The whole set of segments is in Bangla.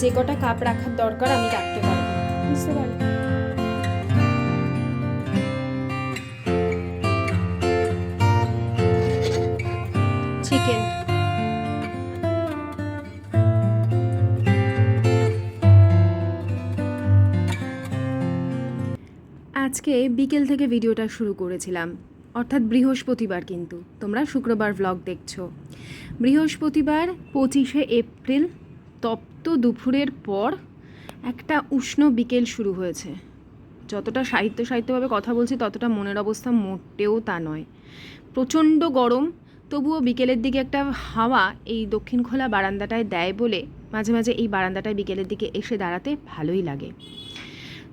যে কটা কাপ রাখার দরকার আমি রাখতে পারব। বুঝতে পারলি? চিকেন আজকে বিকেল থেকে ভিডিওটা শুরু করেছিলাম। অর্থাৎ বৃহস্পতিবার কিন্তু। তোমরা শুক্রবার ভ্লগ দেখছ। বৃহস্পতিবার পঁচিশে এপ্রিল, তপ্ত দুপুরের পর একটা উষ্ণ বিকেল শুরু হয়েছে। যতটা সাহিত্য সাহিত্যভাবে কথা বলছি, ততটা মনের অবস্থা মোটেও তা নয়। প্রচণ্ড গরম, তবুও বিকেলের দিকে একটা হাওয়া এই দক্ষিণ খোলা বারান্দাটায় দেয় বলে মাঝে মাঝে এই বারান্দাটায় বিকেলের দিকে এসে দাঁড়াতে ভালোই লাগে।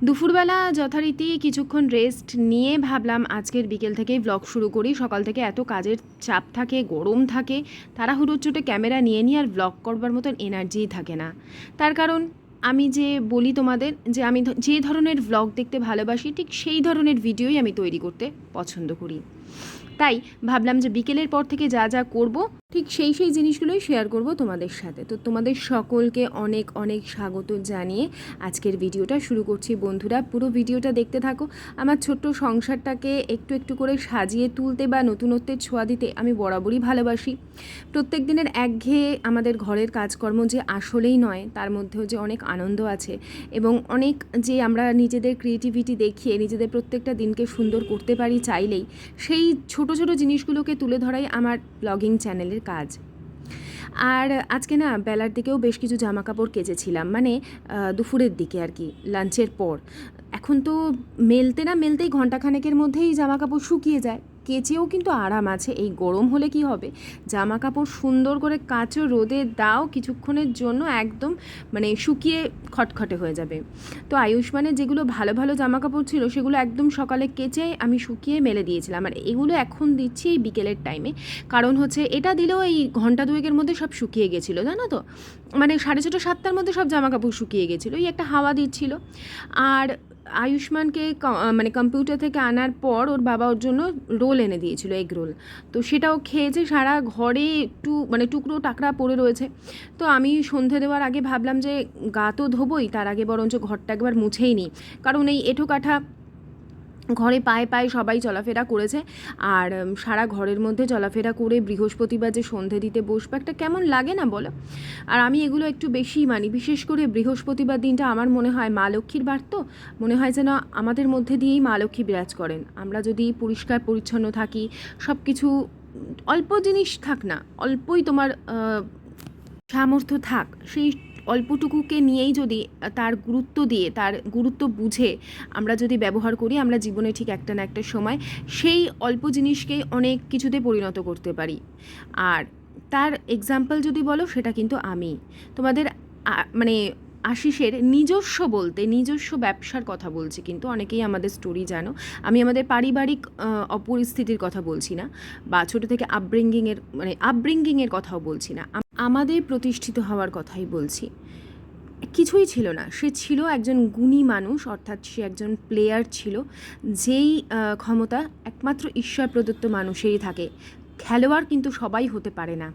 দুপুরবেলা যথারীতি কিছুক্ষণ রেস্ট নিয়ে ভাবলাম আজকের বিকেল থেকেই ব্লগ শুরু করি। সকাল থেকে এত কাজের চাপ থাকে, গরম থাকে, তাড়াহুড়োর চোটে ক্যামেরা নিয়ে নিয়ে আর ব্লগ করবার মতন এনার্জিই থাকে না। তার কারণ আমি যে বলি তোমাদের যে আমি যে ধরনের ব্লগ দেখতে ভালোবাসি, ঠিক সেই ধরনের ভিডিওই আমি তৈরি করতে পছন্দ করি। তাই ভাবলাম যে বিকেলের পর থেকে যা যা করব ঠিক সেই সেই জিনিসগুলোই শেয়ার করব তোমাদের সাথে। তো তোমাদের সকলকে অনেক অনেক স্বাগত জানিয়ে আজকের ভিডিওটা শুরু করছি। বন্ধুরা, পুরো ভিডিওটা দেখতে থাকো। আমার ছোট্ট সংসারটাকে একটু একটু করে সাজিয়ে তুলতে বা নতুনত্বের ছোঁয়া দিতে আমি বরাবরই ভালোবাসি। প্রত্যেক দিনের একঘেয়ে আমাদের ঘরের কাজকর্ম যে আসলেই নয়, তার মধ্যেও যে অনেক আনন্দ আছে এবং অনেক যে আমরা নিজেদের ক্রিয়েটিভিটি দেখিয়ে, নিজেদের প্রত্যেকটা দিনকে সুন্দর করতে পারি চাইলেই, সেই ছোট ছোট জিনিসগুলোকে তুলে ধরাই আমার ব্লগিং চ্যানেলের কাজ। আর আজকে না বেলার দিকেও বেশ কিছু জামা কাপড় কেচেছিলাম মানে দুপুরের দিকে আর কি লাঞ্চের পর। এখন তো মেলতে না মেলতেই ঘন্টাখানেকের মধ্যেই জামা কাপড় শুকিয়ে যায়। কেচেও কিন্তু আরাম আছে। এই গরম হলে কি হবে? জামা কাপড় সুন্দর করে কাচো রোদে দাও, কিছুক্ষণের জন্য একদম মানে শুকিয়ে খটখটে হয়ে যাবে। তো আয়ুষ্মানের যেগুলো ভালো ভালো জামা কাপড় ছিল, সেগুলো একদম সকালে কেচে আমি শুকিয়ে মেলে দিয়েছিলাম। আর এগুলো এখন দিচ্ছি এই বিকেলের টাইমে কারণ হচ্ছে এটা দিলেও এই ঘণ্টা দুয়েকের মধ্যে সব শুকিয়ে গেছিল, জানো তো? মানে সাড়ে ছটা, সাতটার মধ্যে সব জামা কাপড় শুকিয়ে গেছিল। এই একটা হাওয়া দিচ্ছিল। আর আয়ুষ্মানকে মানে কম্পিউটার থেকে আনার পর ওর বাবা ওর জন্য রোল এনে দিয়েছিল এগ রোল তো সেটাও খেয়েছে সারা ঘরে একটু মানে টুকরো টাকরা পড়ে রয়েছে। তো আমি সন্ধে দেওয়ার আগে ভাবলাম যে গা তো ধোবই, তার আগে বরঞ্চ ঘরটা একবার মুছেই নিই। কারণ এই এঁঠো কাঠা ঘরে পায়ে পায়ে সবাই চলাফেরা করেছে। আর সারা ঘরের মধ্যে চলাফেরা করে বৃহস্পতিবার যে সন্ধে দিতে বসবো, একটা কেমন লাগে না বলো? আর আমি এগুলো একটু বেশিই মানি, বিশেষ করে বৃহস্পতিবার দিনটা আমার মনে হয় মা লক্ষ্মীর বার তো মনে হয় যেন আমাদের মধ্যে দিয়েই মা লক্ষ্মী বিরাজ করেন। আমরা যদি পরিষ্কার, পরিচ্ছন্ন থাকি সব কিছু অল্প জিনিস থাক না, অল্পই তোমার সামর্থ্য থাক, সেই অল্পটুকুকে নিয়েই যদি তার গুরুত্ব দিয়ে, তার গুরুত্ব বুঝে আমরা যদি ব্যবহার করি, আমরা জীবনে ঠিক একটা না একটা সময় সেই অল্প জিনিসকেই অনেক কিছুতে পরিণত করতে পারি। আর তার এক্সাম্পল যদি বলো, সেটা কিন্তু আমি। তোমাদের মানে আশিসের নিজস্ব বলতে, নিজস্ব ব্যবসার কথা বলছি কিন্তু অনেকেই আমাদের স্টোরি জানো। আমি আমাদের পারিবারিক অপরিস্থিতির কথা বলছি না বা ছোটো থেকে আপব্রিঙ্গিংয়ের মানে আপব্রিঙ্গিংয়ের কথাও বলছি না। আমাদের প্রতিষ্ঠিত হওয়ার কথাই বলছি। কিছুই ছিল না। সে ছিল একজন গুণী মানুষ, অর্থাৎ সে একজন প্লেয়ার ছিল, যেই ক্ষমতা একমাত্র ঈশ্বর প্রদত্ত মানুষেরই থাকে। খেলোয়াড় কিন্তু সবাই হতে পারে না।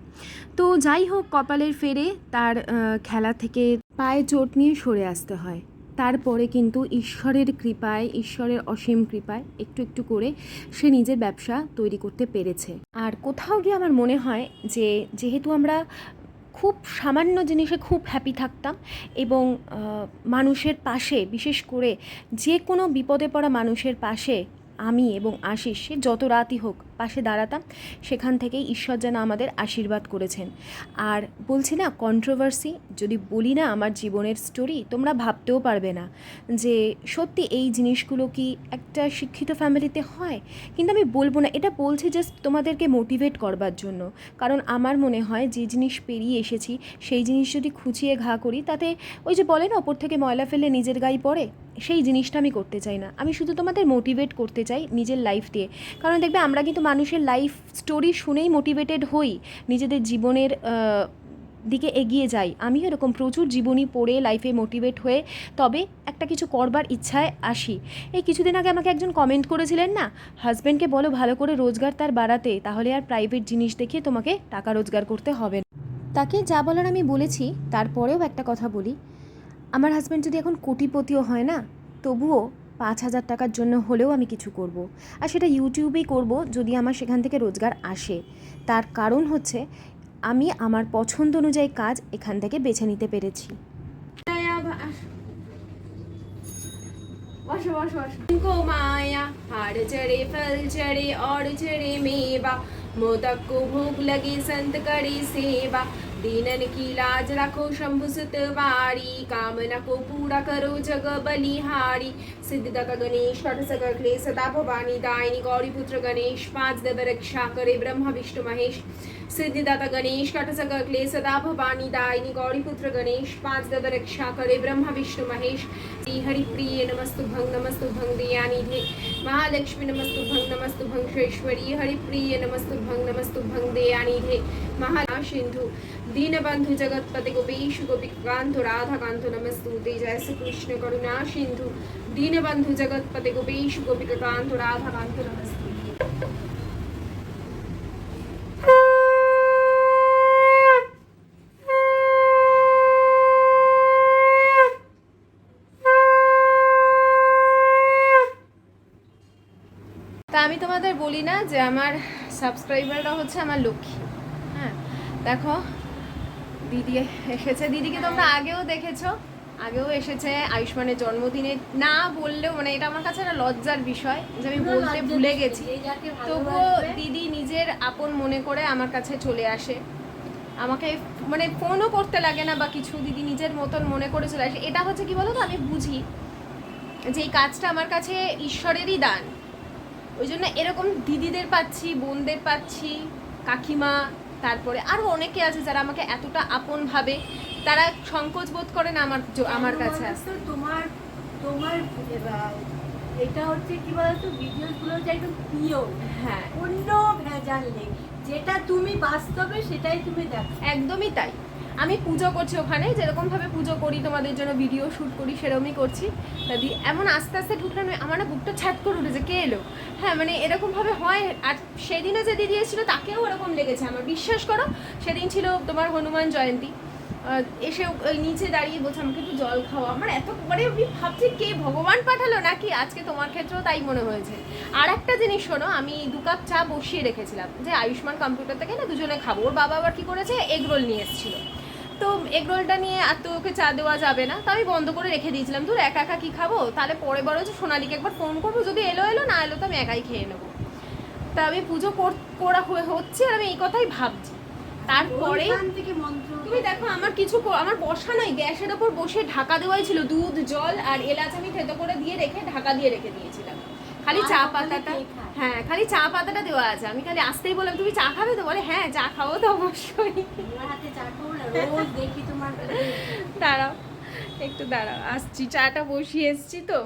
তো যাই হোক, কপালের ফেরে তার খেলা থেকে পায়ে চোট নিয়ে সরে আসতে হয়। তারপরে কিন্তু ঈশ্বরের কৃপায়, ঈশ্বরের অসীম কৃপায় একটু একটু করে সে নিজের ব্যবসা তৈরি করতে পেরেছে। আর কোথাও গিয়ে আমার মনে হয় যে, যেহেতু আমরা খুব সামান্য জিনিসে খুব হ্যাপি থাকতাম এবং মানুষের পাশে, বিশেষ করে যে কোনো বিপদে পড়া মানুষের পাশে আমি এবং আশিস সে যত রাতই হোক পাশে দাঁড়াতাম, সেখান থেকেই ঈশ্বর যেন আমাদের আশীর্বাদ করেছেন। আর বলছি না কন্ট্রোভার্সি যদি বলি না আমার জীবনের স্টোরি তোমরা ভাবতেও পারবে না যে সত্যি এই জিনিসগুলো কি একটা শিক্ষিত ফ্যামিলিতে হয়? কিন্তু আমি বলব না, এটা বলছি জাস্ট তোমাদেরকে মোটিভেট করবার জন্য। কারণ আমার মনে হয় যে জিনিস পেরিয়ে এসেছি, সেই জিনিস যদি খুঁচিয়ে ঘা করি, তাতে ওই যে বলে না, ওপর থেকে ময়লা ফেলে নিজের গায়ে পড়ে, সেই জিনিসটা আমি করতে চাই না। আমি শুধু তোমাদের মোটিভেট করতে চাই নিজের লাইফ দিয়ে। কারণ দেখবে আমরা কিন্তু মানুষের লাইফ স্টোরি শুনেই মোটিভেটেড হই, নিজেদের জীবনের দিকে এগিয়ে যাই। আমি এরকম প্রচুর জীবনী পড়ে লাইফে মোটিভেট হয়ে, তবে একটা কিছু করবার ইচ্ছায় আসি। এই কিছুদিন আগে আমাকে একজন কমেন্ট করেছিলেন না হাজব্যান্ডকে বলো ভালো করে রোজগার তার বাড়াতে, তাহলে আর প্রাইভেট জিনিস দেখে তোমাকে টাকা রোজগার করতে হবে না। তাকে যা বলার আমি বলেছি, তারপরেও একটা কথা বলি। আমার হাজব্যান্ড যদি এখন কোটিপতিও হয় না, তবুও পাঁচ হাজার টাকার জন্য হলেও আমি কিছু করব। আর সেটা ইউটিউবেই করব যদি আমার সেখান থেকে রোজগার আসে। তার কারণ হচ্ছে, আমি আমার পছন্দ অনুযায়ী কাজ এখান থেকে বেছে নিতে পেরেছি। বসো ভোগ সন্ত সেবা। દીનન કી લાજ રાખો શંભુસુત વારી કામના કો પૂરા કરો જગ બલિહારી સિદ્ધદક ગણેશ પટ સગ ક્લે સદા ભવાની દાયની ગૌરી પુત્ર ગણેશ પાંચ દેવ રક્ષા કરે બ્રહ્મા વિષ્ણુ મહેશ સિદ્ધિદાતા ગણેશ કટસક અકલે સદા ભવાની દાયની ગૌરીપુત્ર ગણેશ પાંચ દદ રક્ષા કરે બ્રહ્મા વિષ્ણુ મહેશ શ્રી હરિપ્રિય નમસ્તુ ભંગ નમસ્તુ नमस्तु દયાનિધે મહાલક્ષ્મી નમસ્તુ ભંગ નમસ્તુ ભંગ શ્રેશ્વરી હરિપ્રિય નમસ્તુ ભંગ નમસ્તુ ભંગ દયાનિધે મહા સિંધુ দীনবন্ধু জগৎপতি नमस्तु ते রাধাকান্ত নমস্তুতে জয় শ্রীকৃষ্ণ করুণা সিন্ধু দীনবন্ধু জগৎপতি গোপীশ গোপিকান্ত রাধাকান্ত নমস্তুতে বলি না যে আমার সাবস্ক্রাইবাররা হচ্ছে আমার লক্ষ্মী। হ্যাঁ দেখো দিদি এসেছে। দিদিকে তোমরা আগেও দেখেছ আগেও এসেছে আয়ুষ্মানের জন্মদিনে। না বললেও মানে এটা আমার কাছে একটা লজ্জার বিষয় যে আমি বলতে ভুলে গেছি। তবুও দিদি নিজের আপন মনে করে আমার কাছে চলে আসে। আমাকে মানে ফোনও করতে লাগে না বা কিছু দিদি নিজের মতন মনে করে চলে আসে। এটা হচ্ছে কি বলো তো আমি বুঝি যে এই কাজটা আমার কাছে ঈশ্বরেরই দান। ওই জন্য এরকম দিদিদের পাচ্ছি বোনদের পাচ্ছি কাকিমা তারপরে আরও অনেকে আছে যারা আমাকে এতটা আপন ভাবে তারা সংকোচ বোধ করে না আমার আমার কাছে আসতে। তোমার তোমার এটা হচ্ছে কি বলতো ভিডিও গুলো হচ্ছে একদম পিওর হ্যাঁ। অন্য ভেজাল নেই। যেটা তুমি বাস্তবে সেটাই তুমি দেখো। একদমই তাই। আমি পুজো করছি ওখানে যেরকম ভাবে পুজো করি, তোমাদের জন্য ভিডিও শ্যুট করি, সেরকমই করছি। তা দি এমন আস্তে আস্তে ঢুকলাম আমার না বুকটা ছাট করে উঠেছে, কে এলো? হ্যাঁ মানে এরকমভাবে হয়, আর সেদিনও যে দিদি এসেছিল, তাকেও ওরকম লেগেছে, আমার বিশ্বাস করো, সেদিন ছিল তোমার হনুমান জয়ন্তী। এসে ওই নিচে দাঁড়িয়ে বলছে, আমাকে একটু জল খাওয়া আমার এত মানে আমি ভাবছি, কে ভগবান পাঠালো নাকি? আজকে তোমার ক্ষেত্রেও তাই মনে হয়েছে। আর একটা জিনিস শোনো, আমি দু কাপ চা বসিয়ে রেখেছিলাম, যে আয়ুষ্মান কম্পিউটার থেকে না দুজনে খাব। ওর বাবা আবার কী করেছে? এগরোল নিয়ে এসেছিল। তো এগ রোলটা নিয়ে আর তো ওকে চা দেওয়া যাবে না তো আমি বন্ধ করে রেখে দিয়েছিলাম। ধর একা একা কি খাব? তাহলে পরে বড় যে সোনালিকে একবার ফোন করব যদি এলো এলো না এলো তো আমি একাই খেয়ে নেব। তা আমি পুজো কর- হয়ে হচ্ছে আর আমি এই কথাই ভাবছি। তারপরে তুমি দেখো আমার কিছু আমার বসা নাই গ্যাসের ওপর বসে ঢাকা দেওয়াই ছিল দুধ জল আর এলাচ আমি থেতো করে দিয়ে রেখে ঢাকা দিয়ে রেখে দিয়েছিলাম। খালি চা পাতাটা। হ্যাঁ খালি চা পাতাটা দেওয়া আছে। আমি খালি আসতেই বললাম তুমি চা খাবে? তো বলে হ্যাঁ চা খাব তো অবশ্যই। দাঁড়াও একটু দাঁড়াও আসছি চাটা বসিয়ে এসছি তো।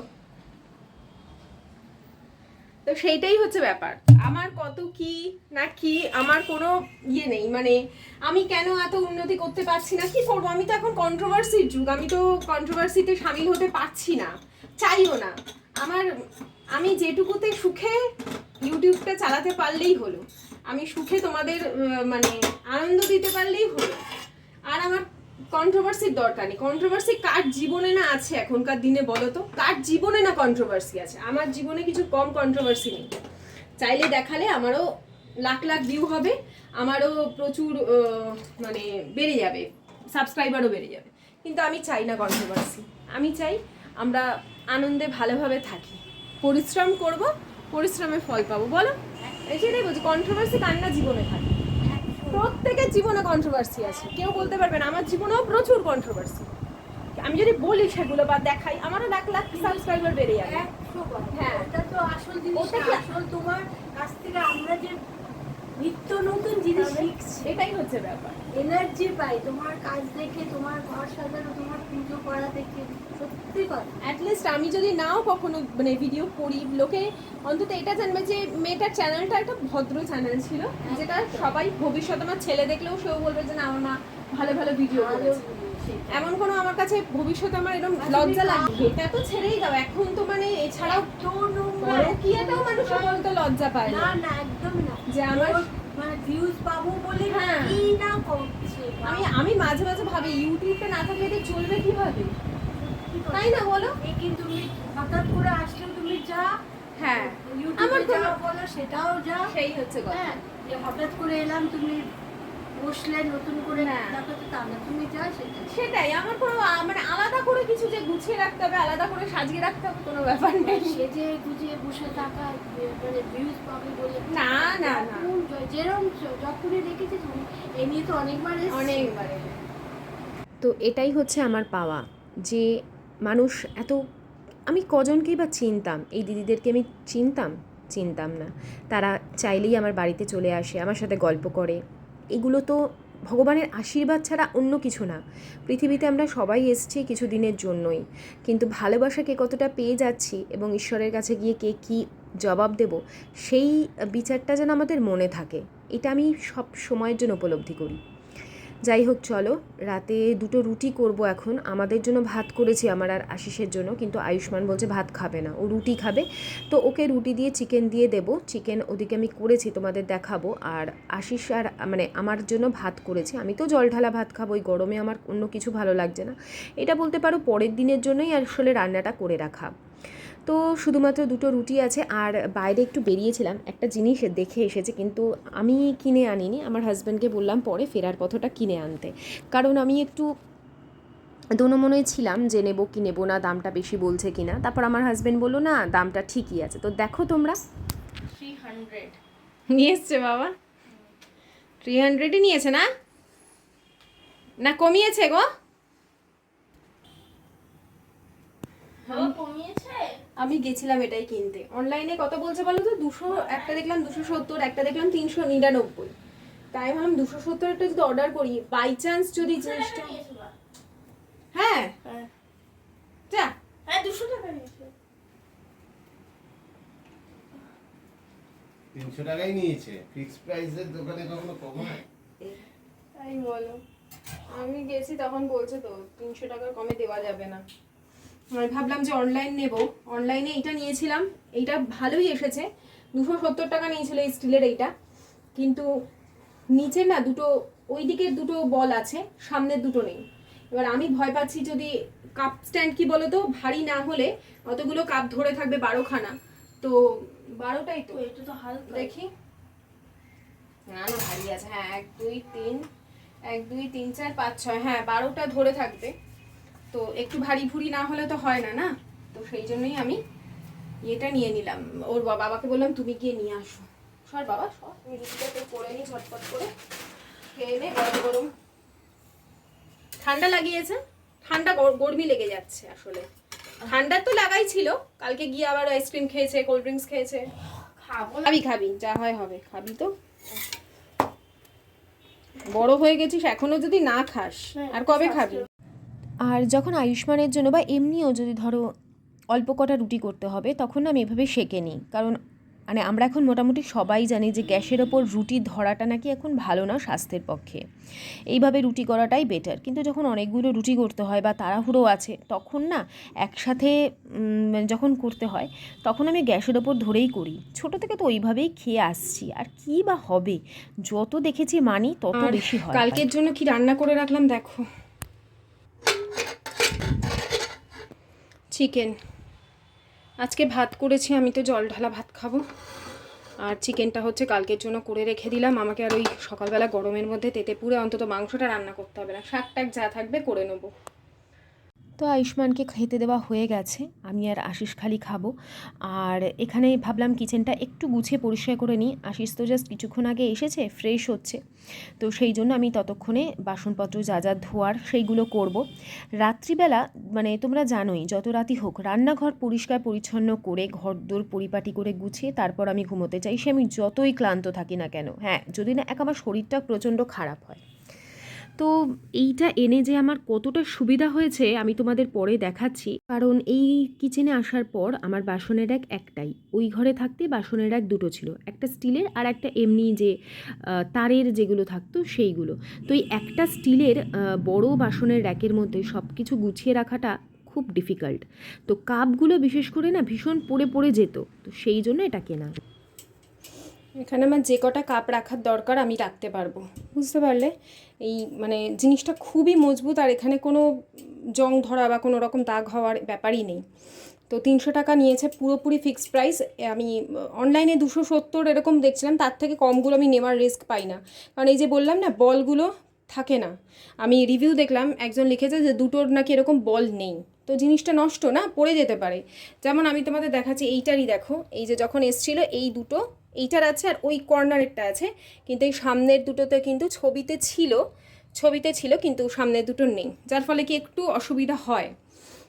তো সেইটাই হচ্ছে ব্যাপার। আমার কত কি না কি আমার কোনো ইয়ে নেই। মানে আমি কেন এত উন্নতি করতে পারছি না? কি করব? আমি তো এখন কন্ট্রোভার্সির যুগ। আমি তো কন্ট্রোভার্সিতে সামিল হতে পারছি না। চাইও না। আমার আমি যেটুকুতে সুখে ইউটিউবটা চালাতে পারলেই হলো, আমি সুখে তোমাদের মানে আনন্দ দিতে পারলেই হলো। আর আমার কন্ট্রোভার্সির দরকার নেই। কন্ট্রোভার্সি কার জীবনে না আছে এখনকার দিনে বলো তো? কার জীবনে না কন্ট্রোভার্সি আছে? আমার জীবনে কিছু কম কন্ট্রোভার্সি নেই। চাইলে দেখালে আমারও লাখ লাখ ভিউ হবে, আমারও প্রচুর মানে বেড়ে যাবে সাবস্ক্রাইবারও বেড়ে যাবে। কিন্তু আমি চাই না কন্ট্রোভার্সি আমি চাই আমরা আনন্দে ভালোভাবে থাকি। পরিশ্রম করব পরিশ্রমে ফল পাবো বলো? সেটাই বলছি কন্ট্রোভার্সি কার না জীবনে থাকে প্রত্যেকের জীবনে কন্ট্রোভার্সি আছে কেউ বলতে পারবে না আমার জীবনেও প্রচুর কন্ট্রোভার্সি আমি যদি বলি সেগুলো বা দেখাই আমারও লাখ লাখ সাবস্ক্রাইবার বেড়ে যাবে। হ্যাঁ। ওটা তো আসল জিনিস আসল তোমার কাছ থেকে আমরা যে নিত্য নতুন জিনিস শিখছি। এটাই হচ্ছে ব্যাপার। এনার্জি পাই তোমার কাজ দেখে তোমার ঘর সাজানো তোমার পুজো করা দেখে সত্যি কথা। অ্যাটলিস্ট আমি যদি নাও কখনো মানে ভিডিও করি লোকে অন্তত এটা জানবে যে মেয়েটার চ্যানেলটা একটা ভদ্র চ্যানেল ছিল যেটা সবাই ভবিষ্যতে আমার ছেলে দেখলেও সেও বলবে যে না আমার মা ভালো ভালো ভিডিও করেছে। এমন কোনো আমার কাছে ভবিষ্যতে আমার এরকম লজ্জা লাগবে। এটা তো ছেড়েই দাও এখন তো মানে এছাড়াও পরকীয়াটাও মানুষ বলতে লজ্জা পায় না। না যে আমার- মানে ভিউজ পাবো বলে হ্যাঁ। কি না করছে? আমি আমি মাঝে মাঝে ভাবি ইউটিউবটা না থাকলে এদের চলবে কীভাবে? তাই না বলো? কিন্তু তুমি হঠাৎ করে আসলে তুমি যা। হ্যাঁ। ইউটিউবে যা বলো সেটাও যা। সেই হচ্ছে কথা। হ্যাঁ হঠাৎ করে এলাম তুমি বসলে নতুন করে হ্যাঁ। তো তা তুমি যা সেটা। সেটাই আমার কোনো মানে আলাদা করে কিছু যে গুছিয়ে রাখতে হবে আলাদা করে সাজিয়ে রাখতে হবে কোনো ব্যাপার নেই। সেজে গুজিয়ে বসে থাকা মানে ভিউজ পাবে বলে না, না, না। যেরকম যখনই দেখেছিস আমি এই নিয়ে তো অনেকবার অনেকবার তো এটাই হচ্ছে আমার পাওয়া যে মানুষ এত আমি কজনকেই বা চিনতাম এই দিদিদেরকে আমি চিনতাম চিনতাম না। তারা চাইলেই আমার বাড়িতে চলে আসে আমার সাথে গল্প করে। এগুলো তো ভগবানের আশীর্বাদ ছাড়া অন্য কিছু না। পৃথিবীতে আমরা সবাই এসছি কিছু দিনের জন্যই। কিন্তু ভালোবাসা কে কতটা পেয়ে যাচ্ছি এবং ঈশ্বরের কাছে গিয়ে কে কী জবাব দেব, সেই বিচারটা যেন আমাদের মনে থাকে। এটা আমি সব সময়ের জন্য উপলব্ধি করি। যাই হোক, চলো। রাতে দুটো রুটি করব এখন। আমাদের জন্য ভাত করেছি আমার আর আশিসের জন্য, কিন্তু আয়ুষ্মান বলছে ভাত খাবে না। ও রুটি খাবে। তো ওকে রুটি দিয়ে চিকেন দিয়ে দেব। চিকেন ওদিকে আমি করেছি, তোমাদের দেখাবো। আর আশিস আর মানে আমার জন্য ভাত করেছি। আমি তো জল ঢালা ভাত খাব, ওই গরমে আমার অন্য কিছু ভালো লাগছে না। এটা বলতে পারো পরের দিনের জন্যই আসলে রান্নাটা করে রাখা। তো শুধুমাত্র দুটো রুটি আছে আর বাইরে একটু বেরিয়েছিলাম। একটা জিনিস দেখে এসেছে কিন্তু আমি কিনে আনিনি। আমার হাজব্যান্ডকে বললাম পরে ফেরার পথটা কিনে আনতে। কারণ আমি একটু দোনোমনোয় ছিলাম যে নেব কি নেব না দামটা বেশি বলছে কি না। তারপর আমার হাজব্যান্ড বলল না দামটা ঠিকই আছে। তো দেখো তোমরা। থ্রি হান্ড্রেড নিয়ে এসছে বাবা। থ্রি হান্ড্রেডই নিয়েছে না? না কমিয়েছে গো। কমিয়েছে। আমি গেছিলাম এটাই কিনতে। অনলাইনে কত বলছে বলো তো দুশো একটা দেখলাম দুশো সত্তর একটা দেখলাম তিনশো নিরানব্বই। তাই ভাবলাম দুশো সত্তরটা যদি অর্ডার করি বাই চান্স যদি জিনিসটা হ্যাঁ। হ্যাঁ। যা। হ্যাঁ দুশো টাকা তিনশো টাকাই নিয়েছে। ফিক্স প্রাইসের দোকানে কখনো কম তাই বলো। আমি গেছি তখন বলছে তো তিনশো টাকার কমে দেওয়া যাবে না। আমি ভাবলাম যে অনলাইন নেব। অনলাইনে এইটা নিয়েছিলাম এইটা ভালোই এসেছে। দুশো সত্তর টাকা নিয়েছিল এই স্টিলের এইটা। কিন্তু নিচে না দুটো ওই দিকের দুটো বল আছে সামনের দুটো নেই। এবার আমি ভয় পাচ্ছি যদি কাপ স্ট্যান্ড কি বলো তো ভারী না হলে অতগুলো কাপ ধরে থাকবে বারোখানা। তো বারোটাই তো। তো এটা তো হালকা। দেখি। না না ভারী আছে। হ্যাঁ এক দুই তিন এক দুই তিন চার পাঁচ ছয় হ্যাঁ বারোটা ধরে থাকবে। তো একটু ভারী ভুরি না হলে তো হয় না না? তো সেই জন্যই আমি এটা নিয়ে নিলাম। ওর বাবাকে বললাম তুমি গিয়ে নিয়ে আসো। সর বাবা সর। রুটিটা তো করে নি ঝটপট করে। খেয়ে নে গরম গরম। ঠান্ডা লাগিয়েছে। ঠান্ডা গরমি লেগে যাচ্ছে আসলে। ঠান্ডা তো লাগাই ছিল। কালকে গিয়ে আবার আইসক্রিম খেয়েছে কোল্ড ড্রিঙ্কস খেয়েছে। খাব খাবি খাবি যা হয় হবে খাবি তো। বড় হয়ে গেছিস এখনও যদি না খাস আর কবে খাবি? আর যখন আয়ুষ্মানের জন্য বা এমনিও যদি ধরো অল্প কটা রুটি করতে হবে তখন না আমি এভাবে সেঁকে নিই। কারণ মানে আমরা এখন মোটামুটি সবাই জানি যে গ্যাসের ওপর রুটি ধরাটা নাকি এখন ভালো না স্বাস্থ্যের পক্ষে। এইভাবে রুটি করাটাই বেটার কিন্তু যখন অনেকগুলো রুটি করতে হয় বা তাড়াহুড়ো আছে তখন না একসাথে যখন করতে হয় তখন আমি গ্যাসের ওপর ধরেই করি। ছোট থেকে তো ওইভাবেই খেয়ে আসছি। আর কী বা হবে? যত দেখেছি মানি তত বেশি হয়। কালকের জন্য কি রান্না করে রাখলাম দেখো। চিকেন। আজকে ভাত করেছি, আমি তো জল ঢালা ভাত খাব। আর চিকেনটা হচ্ছে কালকের জন্য করে রেখে দিলাম। আমাকে আর ওই সকালবেলা গরমের মধ্যে তেতে পুরে অন্তত মাংসটা রান্না করতে হবে না। শাক টাক যা থাকবে করে নেব। তো আয়ুষ্মানকে খেতে দেওয়া হয়ে গেছে, আমি আর আশিস খালি খাব। আর এখানে ভাবলাম কিচেনটা একটু গুছিয়ে পরিষ্কার করে নিই। আশিস তো জাস্ট কিছুক্ষণ আগে এসেছে ফ্রেশ হচ্ছে। তো সেই জন্য আমি ততক্ষণে বাসনপত্র, যা যা ধোয়ার সেইগুলো করব। রাত্রিবেলা মানে তোমরা জানোই, যত রাতি হোক, রান্নাঘর পরিষ্কার পরিচ্ছন্ন করে, ঘরদোর পরিপাটি করে গুছিয়ে তারপর আমি ঘুমোতে চাই। সে আমি যতই ক্লান্ত থাকি না কেন হ্যাঁ যদি না এক আমার শরীরটা প্রচণ্ড খারাপ হয়। তো এইটা এনে যে আমার কতটা সুবিধা হয়েছে, আমি তোমাদের পরে দেখাচ্ছি। কারণ এই কিচেনে আসার পর আমার বাসনের এক একটাই, ওই ঘরে থাকতে বাসনের এক দুটো ছিল, একটা স্টিলের আর একটা এমনি যে তারের যেগুলো থাকতো সেইগুলো। তো এই একটা স্টিলের বড় বাসনের র্যাকের মধ্যে সব কিছু গুছিয়ে রাখাটা খুব ডিফিকাল্ট তো কাপগুলো বিশেষ করে না ভীষণ পড়ে পড়ে যেত, তো সেই জন্য এটা কেনা। এখানে আমার যে কটা কাপ রাখার দরকার আমি রাখতে পারব, বুঝতে পারলে? এই মানে জিনিসটা খুবই মজবুত আর এখানে কোনো জং ধরা বা কোনো রকম দাগ হওয়ার ব্যাপারই নেই। তো তিনশো টাকা নিয়েছে পুরোপুরি ফিক্সড প্রাইস। আমি অনলাইনে দুশো সত্তর এরকম দেখছিলাম, তার থেকে কমগুলো আমি নেওয়ার রিস্ক পাই না। কারণ এই যে বললাম না, বলগুলো থাকে না। আমি রিভিউ দেখলাম, একজন লিখেছে যে দুটোর নাকি এরকম বল নেই। তো জিনিসটা নষ্ট না, পড়ে যেতে পারে। যেমন আমি তোমাদের দেখাচ্ছি, এইটারই দেখো। এই যে যখন এসছিল, এই দুটো এইটার আছে আর ওই কর্নারেরটা আছে। কিন্তু এই সামনের দুটোতে কিন্তু ছবিতে ছিল ছবিতে ছিল কিন্তু সামনের দুটো নেই। যার ফলে কি একটু অসুবিধা হয়।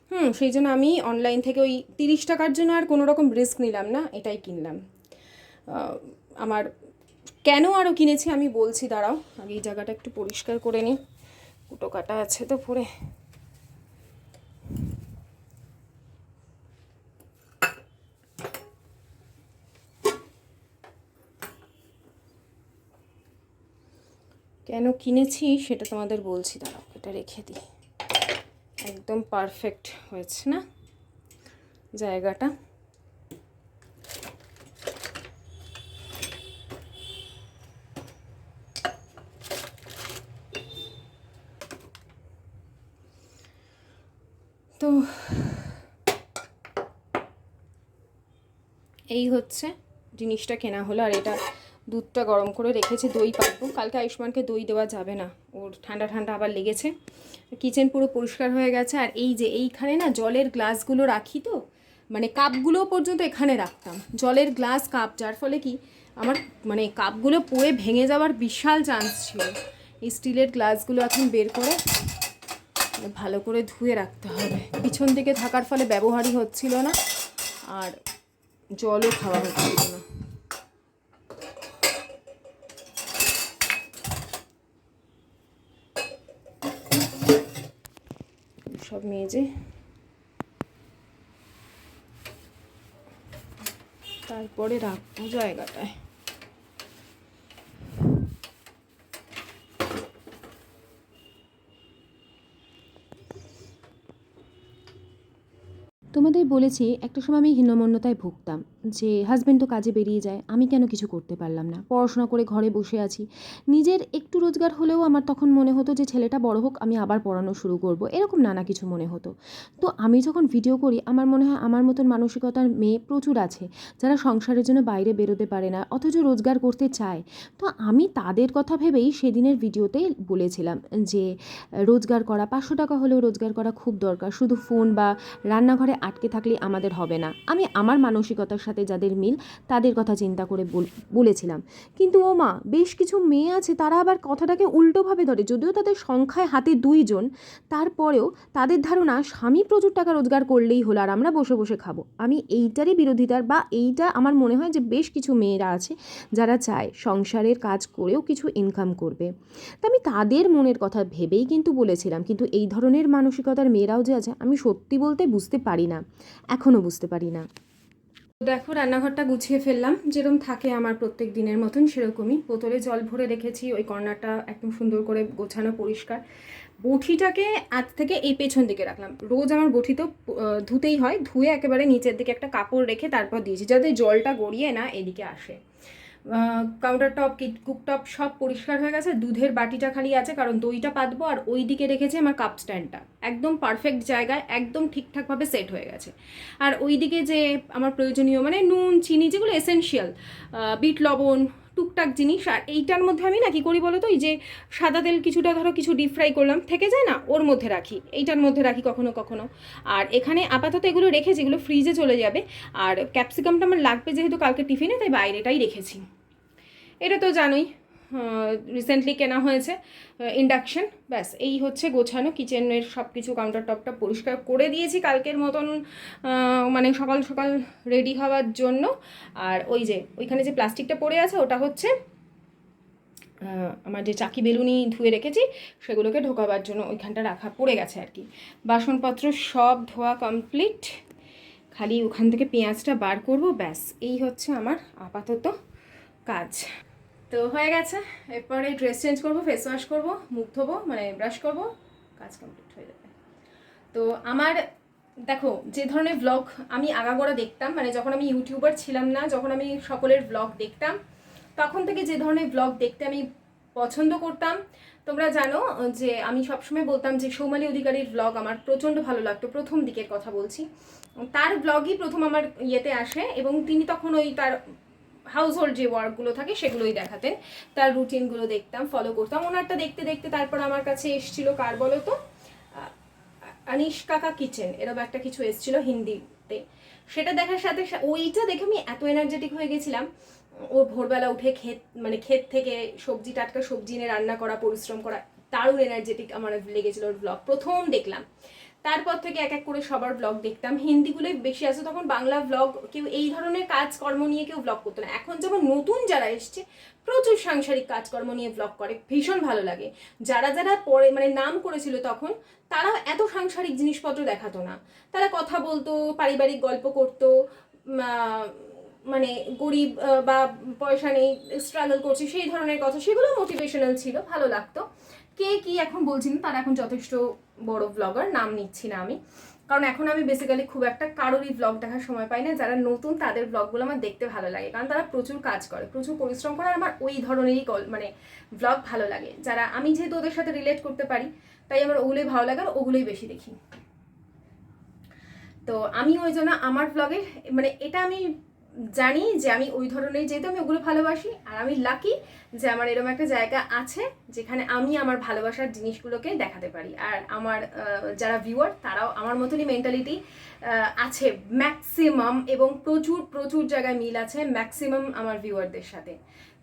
হুম, সেই জন্য আমি অনলাইন থেকে ওই তিরিশ টাকার জন্য আর কোনো রকম রিস্ক নিলাম না, এটাই কিনলাম। আমার কেন আরও কিনেছি আমি বলছি, দাঁড়াও আগে এই জায়গাটা একটু পরিষ্কার করে নিই। কুটো কাটা আছে তো পরে কেন কিনেছি সেটা তোমাদের বলছি, দাঁড়াও, এটা রেখে দিই। একদম পারফেক্ট হয়েছে না? জায়গাটা। তো এই হচ্ছে জিনিসটা কেনা হলো, আর এটা দুধটা গরম করে রেখেছি দই পাকবো কালকে আয়ুষ্মানকে দই দেওয়া যাবে না। ওর ঠান্ডা ঠান্ডা আবার লেগেছে। কিচেন পুরো পরিষ্কার হয়ে গেছে। আর এই যে এইখানে না জলের গ্লাসগুলো রাখি তো মানে কাপগুলো পর্যন্ত এখানে রাখতাম। জলের গ্লাস, কাপ, যার ফলে কি আমার মানে কাপগুলো পড়ে ভেঙে যাওয়ার বিশাল চান্স ছিল। এই স্টিলের গ্লাসগুলো এখন বের করে ভালো করে ধুয়ে রাখতে হবে। পিছন দিকে থাকার ফলে ব্যবহারই হচ্ছিল না। আর জলও খাওয়া হচ্ছিল না। সব মেজে তারপরে রাখব জায়গাটায়। তোমাদের বলেছি, একটা সময় আমি হীনমন্যতায় ভুগতাম যে হাজব্যান্ড তো কাজে বেরিয়ে যায়, আমি কেন কিছু করতে পারলাম না? পড়াশোনা করে ঘরে বসে আছি। নিজের একটু রোজগার হলেও আমার তখন মনে হতো যে, ছেলেটা বড় হোক, আমি আবার পড়ানো শুরু করব, এরকম নানা কিছু মনে হতো। তো আমি যখন ভিডিও করি, আমার মনে হয় আমার মতন মানসিকতার মেয়ে প্রচুর আছে, যারা সংসারের জন্য বাইরে বেরোতে পারে না, অথচ রোজগার করতে চায়। তো আমি তাদের কথা ভেবেই সেদিনের ভিডিওতে বলেছিলাম যে, রোজগার করা, পাঁচশো টাকা হলেও রোজগার করা খুব দরকার। শুধু ফোন বা রান্নাঘরে আটকে থাকলে আমাদের হবে না। আমি আমার মানসিকতার সাথে যাদের মিল, তাদের কথা চিন্তা করে বল- বলেছিলাম। কিন্তু ও মা, বেশ কিছু মেয়ে আছে, তারা আবার কথাটাকে উল্টোভাবে ধরে, যদিও তাদের সংখ্যায় হাতে দুইজন তারপরেও তাদের ধারণা স্বামী প্রচুর টাকা রোজগার করলেই হলো, আর আমরা বসে বসে খাব। আমি এইটারই বিরোধিতার বা এইটা আমার মনে হয় যে বেশ কিছু মেয়েরা আছে, যারা চায় সংসারের কাজ করেও কিছু ইনকাম করবে। তা আমি তাদের মনের কথা ভেবেই কিন্তু বলেছিলাম, কিন্তু এই ধরনের মানসিকতার মেয়েরাও যে আছে, আমি সত্যি বলতে বুঝতে পারি না। এখনও বুঝতে পারি না। দেখো, রান্নাঘরটা গুছিয়ে ফেললাম। যেরকম থাকে আমার প্রত্যেক দিনের মতন সেরকমই। বোতলে জল ভরে রেখেছি, ওই কর্নারটা একদম সুন্দর করে গোছানো পরিষ্কার। বঠিটাকে আজ থেকে এই পেছন দিকে রাখলাম। রোজ আমার বঠি তো ধুতেই হয়। ধুয়ে একেবারে নিচের দিকে একটা কাপড় রেখে তারপর দিয়েছি, যাতে জলটা গড়িয়ে না এদিকে আসে। কাউন্টার টপ কুকটপ সব পরিষ্কার হয়ে গেছে। দুধের বাটিটা খালি আছে, কারণ দইটা পাতবো আর ওই দিকে রেখেছি আমার কাপ স্ট্যান্ডটা একদম পারফেক্ট জায়গায়, একদম ঠিকঠাকভাবে সেট হয়ে গেছে। আর ওই দিকে যে আমার প্রয়োজনীয় মানে নুন, চিনি যেগুলো এসেনশিয়াল বিট, লবণ টুকটাক জিনিস, আর এইটার মধ্যে আমি না কি করি বলো তো, এই যে সাদা তেল কিছুটা ধরো কিছু ডিপ ফ্রাই করলাম, থেকে যায় না, ওর মধ্যে রাখি, এইটার মধ্যে রাখি কখনো কখনো। আর এখানে আপাতত এগুলো রেখেছি এগুলো ফ্রিজে চলে যাবে, আর ক্যাপসিকামটা আমার লাগবে যেহেতু কালকে টিফিনে, তাই বাইরেটাই রেখেছি। এটা তো জানোই। রিসেন্টলি কেনা হয়েছে ইন্ডাকশন ব্যাস, এই হচ্ছে গোছানো কিচেনের সব কিছু কাউন্টার টপটা পরিষ্কার করে দিয়েছি কালকের মতন মানে সকাল সকাল রেডি হওয়ার জন্য। আর ওই যে, ওইখানে যে প্লাস্টিকটা পড়ে আছে, ওটা হচ্ছে আমার যে চাকি বেলুনি ধুয়ে রেখেছি, সেগুলোকে ঢোকাবার জন্য ওইখানটা রাখা পড়ে গেছে আর কি। বাসনপত্র সব ধোয়া কমপ্লিট খালি ওখান থেকে পেঁয়াজটা বার করব, ব্যাস, এই হচ্ছে আমার আপাতত কাজ। তো হয়ে গেছে। এরপরে ড্রেস চেঞ্জ করব ফেস ওয়াশ করব, মুখ ধোবো মানে ব্রাশ করব, কাজ কমপ্লিট হয়ে যাবে। তো আমার, দেখো, যে ধরনের ব্লগ আমি আগাগোড়া দেখতাম মানে যখন আমি ইউটিউবার ছিলাম না, যখন আমি সকলের ব্লগ দেখতাম, তখন থেকে যে ধরনের ব্লগ দেখতে আমি পছন্দ করতাম, তোমরা জানো, যে আমি সবসময় বলতাম যে সৌমালী অধিকারীর ব্লগ আমার প্রচণ্ড ভালো লাগতো, প্রথম দিকের কথা বলছি। তার ব্লগই প্রথম আমার ইয়েতে আসে এবং তিনি তখন ওই তার হাউস হোল্ড যে ওয়ার্কগুলো থাকে সেগুলোই দেখাতেন। তার রুটিনগুলো দেখতাম ফলো করতাম। ওনারটা দেখতে দেখতে তারপর আমার কাছে এসছিল কার বলো তো? আনিশ কাকা কিচেন এরকম একটা কিছু এসছিল হিন্দিতে। সেটা দেখার সাথে ওইটা দেখে আমি এত এনার্জেটিক হয়ে গেছিলাম। ও ভোরবেলা উঠে ক্ষেত মানে ক্ষেত থেকে সবজি, টাটকা সবজি এনে রান্না করা, পরিশ্রম করা, দারুণ এনার্জেটিক আমার লেগেছিল ওর ব্লগ প্রথম দেখলাম। তারপর থেকে এক এক করে সবার ব্লগ দেখতাম। হিন্দিগুলোই বেশি আসে তখন বাংলা ব্লগ কেউ এই ধরনের কাজকর্ম নিয়ে কেউ ব্লগ করতো না। এখন যেমন নতুন যারা এসছে, প্রচুর সাংসারিক কাজকর্ম নিয়ে ব্লগ করে। ভীষণ ভালো লাগে। যারা যারা পরে মানে নাম করেছিল তখন তারা এত সাংসারিক জিনিসপত্র দেখাতো না। তারা কথা বলতো, পারিবারিক গল্প করতো মানে গরিব বা পয়সা নেই স্ট্রাগল করছে, সেই ধরনের কথা, সেগুলো মোটিভেশনাল ছিল, ভালো লাগতো। কে কি এখন বলছি না, তারা এখন যথেষ্ট বড় ব্লগার নাম নিচ্ছি না আমি। কারণ এখন আমি বেসিক্যালি খুব একটা কারোরই ব্লগ দেখার সময় পাই না। যারা নতুন তাদের ব্লগগুলো আমার দেখতে ভালো লাগে। কারণ তারা প্রচুর কাজ করে, প্রচুর পরিশ্রম করে আমার ওই ধরনেরই গল মানে ব্লগ ভালো লাগে। যারা, আমি যেহেতু ওদের সাথে রিলেট করতে পারি, তাই আমার ওগুলোই ভালো লাগে, আর ওগুলোই বেশি দেখি। তো আমি ওই জন্য আমার ব্লগে মানে এটা আমি জানি যে আমি ওই ধরনের যেহেতু আমি ওগুলো ভালোবাসি, আর আমি লাকি যে আমার এরকম একটা জায়গা আছে যেখানে আমি আমার ভালোবাসার জিনিসগুলোকে দেখাতে পারি। আর আমার যারা ভিউয়ার তারাও আমার মতনই মেন্টালিটি আছে। ম্যাক্সিমাম এবং প্রচুর প্রচুর জায়গায় মিল আছে ম্যাক্সিমাম আমার ভিউয়ারদের সাথে।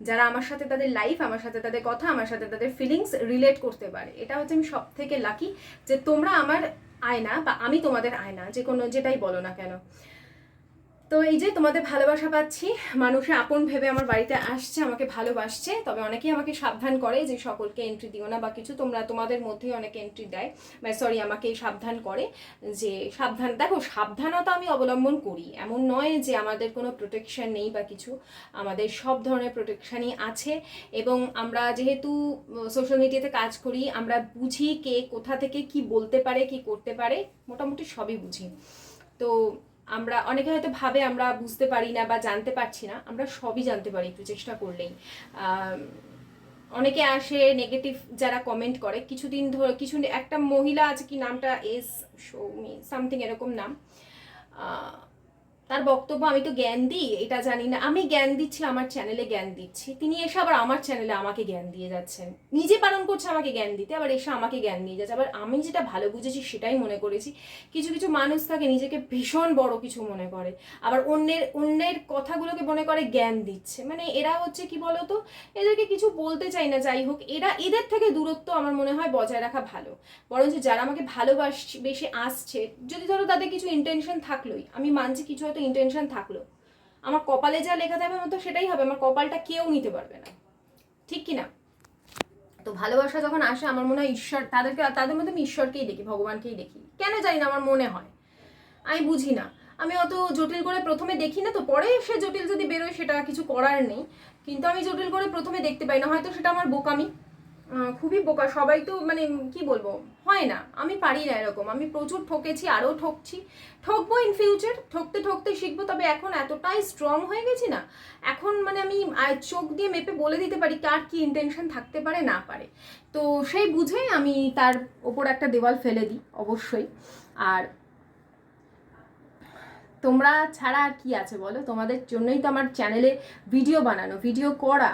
যারা আমার সাথে তাদের লাইফ আমার সাথে তাদের কথা, আমার সাথে তাদের ফিলিংস রিলেট করতে পারে। এটা হচ্ছে আমি সব থেকে লাকি যে তোমরা আমার আয়না বা আমি তোমাদের আয়না, যে কোনো যেটাই বলো না কেন তো এই যে তোমাদের ভালোবাসা পাচ্ছি, মানুষে আপন ভেবে আমার বাড়িতে আসছে, আমাকে ভালোবাসছে, তবে অনেকেই আমাকে সাবধান করে যে সকলকে এন্ট্রি দিও না বা কিছু তোমরা তোমাদের মধ্যেই অনেকে এন্ট্রি দেয়। বা সরি আমাকে সাবধান করে যে সাবধান, দেখো সাবধানতা আমি অবলম্বন করি। এমন নয় যে আমাদের কোনো প্রোটেকশন নেই বা কিছু, আমাদের সব ধরনের প্রোটেকশনই আছে। এবং আমরা যেহেতু সোশ্যাল মিডিয়াতে কাজ করি, আমরা বুঝি কে কোথা থেকে কি বলতে পারে, কি করতে পারে, মোটামুটি সবই বুঝি। তো আমরা, অনেকে হয়তো ভাবে আমরা বুঝতে পারি না বা জানতে পারছি না, আমরা সবই জানতে পারি একটু চেষ্টা করলেই। অনেকে আসে নেগেটিভ যারা কমেন্ট করে, কিছুদিন ধরে কিছু একটা মহিলা আছে কি নামটা এস সৌমি সামথিং এরকম নাম তার বক্তব্য আমি তো জ্ঞান দিই, এটা জানি না। আমি জ্ঞান দিচ্ছি, আমার চ্যানেলে জ্ঞান দিচ্ছি। তিনি এসে আবার আমার চ্যানেলে আমাকে জ্ঞান দিয়ে যাচ্ছেন। নিজে পালন করছে আমাকে জ্ঞান দিতে, আবার এসে আমাকে জ্ঞান দিয়ে যাচ্ছে। আবার আমি যেটা ভালো বুঝেছি, সেটাই মনে করেছি। কিছু কিছু মানুষ থাকে, নিজেকে ভীষণ বড় কিছু মনে করে। আবার অন্যের অন্যের কথাগুলোকে মনে করে জ্ঞান দিচ্ছে। মানে এরা হচ্ছে, কি বলতো? এদেরকে কিছু বলতে চাই না, যাই হোক। এরা, এদের থেকে দূরত্ব আমার মনে হয় বজায় রাখা ভালো। বরঞ্চ যারা আমাকে ভালোবাস বেশি আসছে, যদি ধরো তাদের কিছু ইন্টেনশন থাকলোই, আমি মানছি কিছু হয়তো ইন্টেনশন থাকল। আমার কপালে যা লেখা থাকবে আমার তো সেটাই হবে, আমার কপালটা কেউ নিতে পারবে না। ঠিক কি না তো ভালোবাসা যখন আসে, আমার মনে হয় ঈশ্বর, তাদেরকে, তাদের মধ্যে আমি ঈশ্বরকেই দেখি, ভগবানকেই দেখি। কেন জানি না আমার মনে হয়। আমি বুঝি না। আমি অত জটিল করে প্রথমে দেখি না তো, পরে সে জটিল যদি বেরোয় সেটা কিছু করার নেই। কিন্তু আমি জটিল করে প্রথমে দেখতে পাই না, হয়তো সেটা আমার বোকামি। খুবই বোকা। সবাই তো মানে কি বলব? হয় না। আমি পারি না এরকম। আমি প্রচুর ঠকেছি আরও ঠকছি। ঠকবো ইন ফিউচার ঠকতে ঠকতে শিখব। তবে এখন এতটাই স্ট্রং হয়ে গেছি না, এখন মানে আমি চোখ দিয়ে মেপে বলে দিতে পারি কার কি ইন্টেনশন থাকতে পারে, না পারে। তো সেই বুঝেই আমি তার ওপর একটা দেওয়াল ফেলে দিই, অবশ্যই। আর তোমরা ছাড়া আর কি আছে বলো? তোমাদের জন্যই তো আমার চ্যানেলে ভিডিও বানানো ভিডিও করা।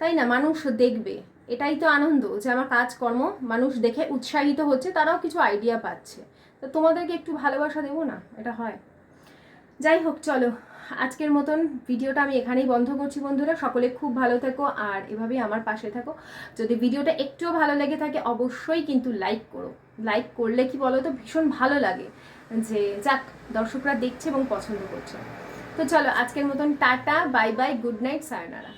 তাই না? মানুষ দেখবে। এটাই তো আনন্দ যে আমার কাজকর্ম মানুষ দেখে উৎসাহিত হচ্ছে, তারাও কিছু আইডিয়া পাচ্ছে। তো তোমাদেরকে একটু ভালোবাসা দেবো না? এটা হয়। যাই হোক, চলো। আজকের মতন ভিডিওটা আমি এখানেই বন্ধ করছি বন্ধুরা। সকলে খুব ভালো থেকো আর এভাবেই আমার পাশে থাকো। যদি ভিডিওটা একটুও ভালো লেগে থাকে, অবশ্যই কিন্তু লাইক করো। লাইক করলে কি বলো তো ভীষণ ভালো লাগে যে যাক, দর্শকরা দেখছে এবং পছন্দ করছে। তো চলো, আজকের মতন tata bye bye good night sayonara